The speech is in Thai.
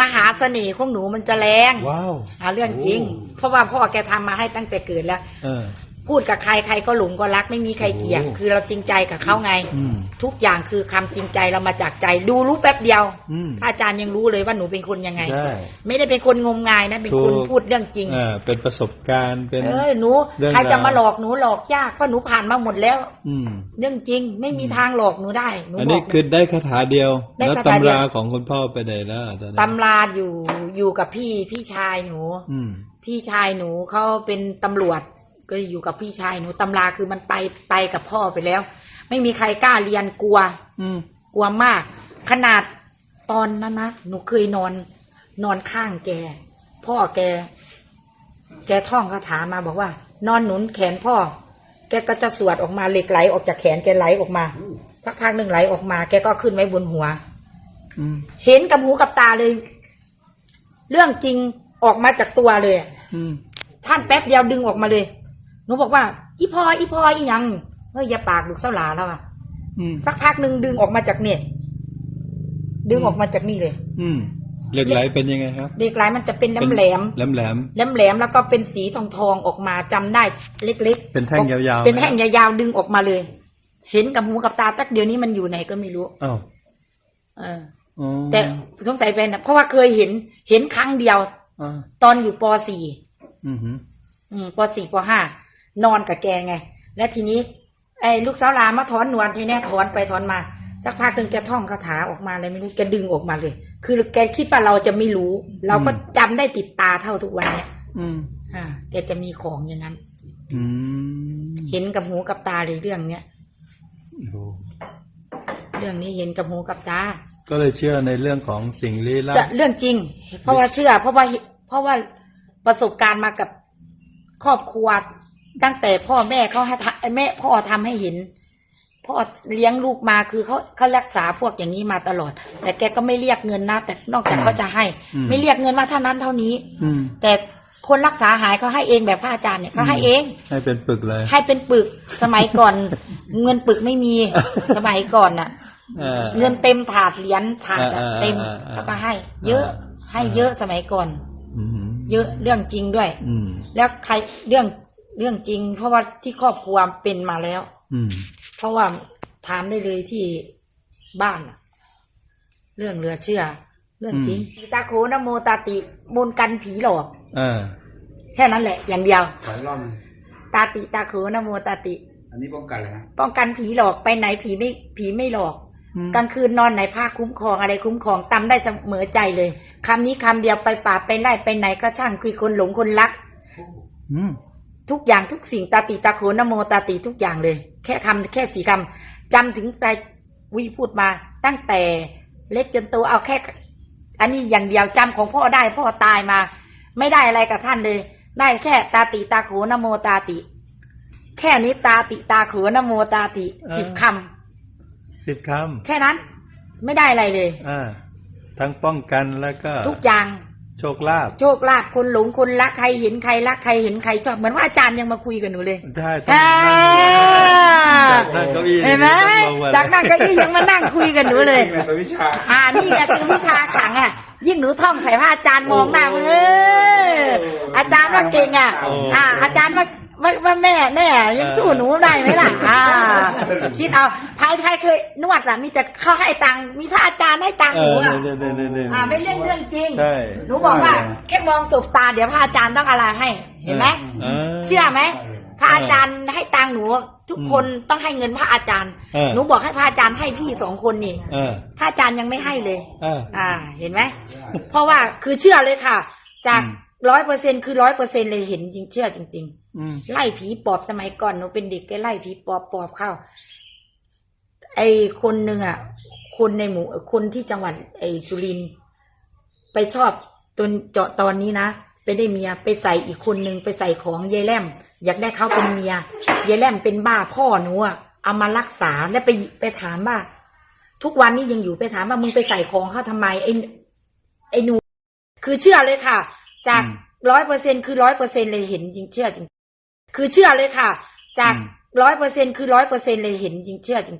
มหาเสน่ห์ของหนูมันจะแรงว้าวอ่าเรื่องจริง เพราะว่าพ่อแกทำมาให้ตั้งแต่เกิดแล้วเออ พูดกับใครใครก็หลงก็รักไม่มีใครเกลียดโอ้คือเราจริงใจกับเขาไงอืมทุกอย่างคือคำจริงใจเรามาจากใจดูรู้แป๊บเดียวอืมถ้าอาจารย์ยังรู้เลยว่าหนูเป็นคนยังไงใช่ไม่ได้เป็นคนงมงายนะเป็นคนถูกพูดเรื่องจริงอ่าเป็นประสบการณ์เป็นเอ้ยหนูเรื่องใครจะราวมาหลอกหนูหลอกยากเพราะหนูผ่านมาหมดแล้วอืมเรื่องจริงไม่มีทางหลอกหนูได้หนูอันบนี้อกคือได้คาถาเดียวได้แล้วคาถาเดียวตำราของคุณพ่อไปไหนแล้วตอนนี้ตำราอยู่อยู่กับพี่พี่ชายหนูอืมพี่ชายหนูเขาเป็นตำรวจ ก็อยู่กับพี่ชายหนูตำราคือมันไปไปกับพ่อไปแล้ว ไม่มีใครกล้าเรียนกลัว อืม กลัวมาก ขนาดตอนนั้นนะหนูเคยนอน นอนข้างแก พ่อแก แกท่องคาถามาบอกว่า นอนหนุนแขนพ่อ แกก็จะสวดออกมาเหล็กไหลออกจากแขนแกไหลออกมา สักพักหนึ่งไหลออกมา แกก็ขึ้นไว้บนหัวอืมเห็นกับหูกับตาเลย เรื่องจริงออกมาจากตัวเลยอืมท่านแป๊บเดียวดึงออกมาเลย หนูบอกว่า อีพออีพออีหยังเฮ้ยอย่าปากลูกเส้าหลาแล้วอะอืมสักพักหนึ่งดึงออกมาจากเนี่ยดึงออกมาจากนี่เลย อืมเหล็กไหลเป็นยังไงครับเด็กหลายมันจะเป็นแหลมแหลมแหลมแหลมแหลมแหลมๆแล้วก็เป็นสีทองทองๆออกมาจำได้เล็ก ๆ เป็นแท่งยาวๆเป็นแท่งยาวๆดึงออกมาเลย เห็นกับหูกับตาตักเดียวนี้มันอยู่ไหนก็ไม่รู้อ้าวเอออ๋อแต่สงสัยเป็นนะเพราะว่าเคยเห็นเห็นครั้งเดียวอ่าตอนอยู่ป .4 อืมหืมอืมปสี่ปห้า นอนกับแกไง และทีนี้ ไอ้ลูกสาวหลานมาถอนหนวดทีเนี้ยถอนไปถอนมา สักพักหนึ่งแกท่องคาถาออกมาเลยไม่รู้แกดึงออกมาเลย คือแกคิดว่าเราจะไม่รู้ เราก็จำได้ติดตาเท่าทุกวันเนี้ยอืมอ่าแกจะมีของอย่างนั้นอืมเห็นกับหูกับตาเลยเรื่องเนี้ยโอ้เรื่องนี้เห็นกับหูกับตา ก็เลยเชื่อในเรื่องของสิ่งลี้ลับจะเรื่องจริง เพราะว่าเชื่อ เพราะว่าเพราะว่าประสบการณ์มากับครอบครัว ตั้งแต่พ่อแม่เขาให้ทำแม่พ่อทำให้เห็น พ่อเลี้ยงลูกมาคือเขาเขารักษาพวกอย่างนี้มาตลอด แต่แกก็ไม่เรียกเงินนะแต่นอกจากเขาจะให้ ไม่เรียกเงินว่าเท่านั้นเท่านี้ อืมแต่คนรักษาหายเขาให้เองแบบพระอาจารย์เนี่ยเขาให้เอง ให้เป็นปึกเลย ให้เป็นปึกสมัยก่อน เงินปึกไม่มีสมัยก่อนน่ะออเงินเต็มถาดเหรียญถาดอะอ่าอ่าเต็มอ่าอ่าแล้วก็ให้ เยอะให้เยอะสมัยก่อนอืมเยอะเรื่องจริงด้วยอืมแล้วใครเรื่อง เรื่องจริง เพราะว่าที่ครอบครัวเป็นมาแล้ว อืม เพราะว่าถามได้เลยที่บ้านน่ะเรื่องเหลือเชื่อ เรื่องจริงปีตาโขนะโมตาติมนต์กันผีหลอกอ่าแค่นั้นแหละ อย่างเดียวขอรอบหนึ่งตาติตาโขนะโมตาติ อันนี้ป้องกันเลยฮะป้องกันผีหลอกไปไหนผีไม่ผีไม่หลอก อืม กลางคืนนอนไหนผ้าคุ้มครองอะไรคุ้มครองตำได้เสมอใจเลยคำนี้คำเดียวไปป่าไปไล่ไปไหนก็ช่างคุยคนหลงคนรัก อืม ทุกอย่างทุกสิ่งตาติตาโขนโมตาติทุกอย่างเลย แค่คำแค่สี่คำจำถึงใจวิพูดมาตั้งแต่เล็กจนโตเอาแค่ อันนี้อย่างเดียวจำของพ่อได้พ่อตายมา ไม่ได้อะไรกับท่านเลย ได้แค่ตาติตาโขนโมตาติ แค่นี้ตาติตาโขนโมตาติสิบคสิบคำแค่นั้น ไม่ได้อะไรเลยำอ่าทั้งป้องกันแล้วก็ ทุกอย่าง โชคลาภโชคลาภคนหลงคนรักใครเห็นใครรักใครเห็นใครชอบเหมือนว่าอาจารย์ยังมาคุยกับหนูเลยใช่ต้องอ่านั่งจากนั่งเก้าอี้เห็นไหมลงมาจากนั่งเก้าอี้ยังมานั่งคุยกับหนูเลยนี่ไงตัววิชาอ่านี่ไงคือวิชาขังอะยิ่งหนูท่องใส่ผ้าอาจารย์มองหน้ามันเอออาจารย์ว่าเก่งอะอ่าอาจารย์ว่า ว่าว่าแม่แน่ยังสู้หนูได้ไหมล่ะอ่าคิดเอาภายไทยเคยนวดอะมีแต่เขาให้ตังค์มีพระอาจารย์ให้ตังค์เอหนูออะเนี่ยเนี่ยเนี่ยเนี่ยอ่าไม่เรื่องเรื่องจริงใช่หนูบอกว่าแค่มองสบตาเดี๋ยวพระอาจารย์ต้องอะไรให้ เห็นไหมเชื่อไหมพระอาจารย์ให้ตังค์หนู ทุกคนต้องให้เงินพระอาจารย์เออหนูบอกให้พระอาจารย์ให้พี่สองคนนี่เออพระอาจารย์ยังไม่ให้เลยเอออ่า เห็นไหมเพราะว่าคือเชื่อเลยค่ะ จากอืมร้อยเปอร์เซ็นคือร้อยเปอร์เซ็นเลยเห็นจริงเชื่อจริงอืมๆ ไล่ผีปอบสมัยก่อนหนูเป็นเด็กก็ไล่ผีปอบปอบเข้า ไอคนหนึ่งอะ คนในหมู่คนที่จังหวัด ไอสุรินทร์ไปชอบตนเจาะตอนนี้นะไปได้เมียไปใส่อีกคนหนึ่งไปใส่ของยายแลมอยากได้เขาเป็นเมียยายแลมเป็นบ้าพ่อหนูอะเอามารักษาแล้วไปไปถามว่า ทุกวันนี้ยังอยู่ไปถามว่ามึงไปใส่ของเขาทำไมไอ้ไอ้หนู คือเชื่อเลยค่ะ จากอืมร้อยเปอร์เซ็นคือร้อยเปอร์เซ็นเลยเห็นจริงเชื่อจริง คือเชื่อเลยค่ะ จากอืมร้อยเปอร์เซ็นคือร้อยเปอร์เซ็นเลยเห็นจริงเชื่อจริง